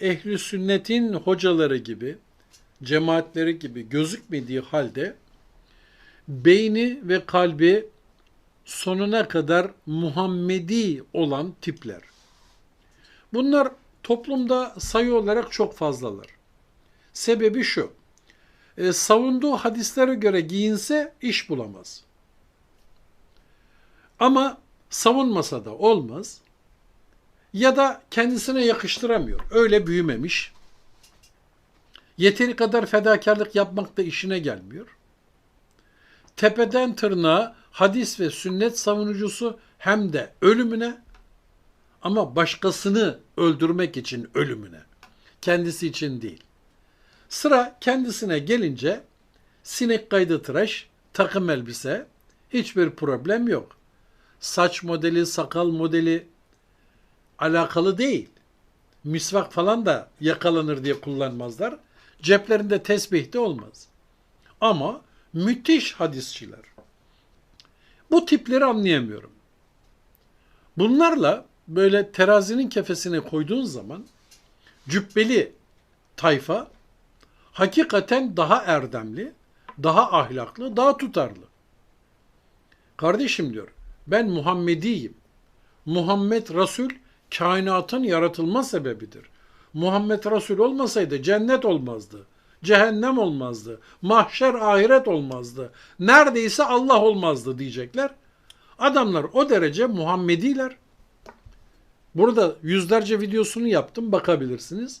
ehli sünnetin hocaları gibi, cemaatleri gibi gözükmediği halde beyni ve kalbi sonuna kadar Muhammedi olan tipler. Bunlar toplumda sayı olarak çok fazlalar. Sebebi şu. e, savunduğu hadislere göre giyinse iş bulamaz. Ama savunmasa da olmaz. Ya da kendisine yakıştıramıyor. Öyle büyümemiş. Yeteri kadar fedakarlık yapmak da işine gelmiyor. Tepeden tırnağa hadis ve sünnet savunucusu hem de ölümüne ama başkasını öldürmek için ölümüne. Kendisi için değil. Sıra kendisine gelince sinek kaydı tıraş, takım elbise, hiçbir problem yok. Saç modeli, sakal modeli alakalı değil. Misvak falan da yakalanır diye kullanmazlar. Ceplerinde tesbih de olmaz. Ama müthiş hadisçiler. Bu tipleri anlayamıyorum. Bunlarla böyle terazinin kefesine koyduğun zaman cübbeli tayfa hakikaten daha erdemli, daha ahlaklı, daha tutarlı. Kardeşim diyor, ben Muhammediyim. Muhammed Resul kainatın yaratılma sebebidir. Muhammed Resul olmasaydı cennet olmazdı. Cehennem olmazdı. Mahşer ahiret olmazdı. Neredeyse Allah olmazdı diyecekler. Adamlar o derece Muhammediler. Burada yüzlerce videosunu yaptım bakabilirsiniz.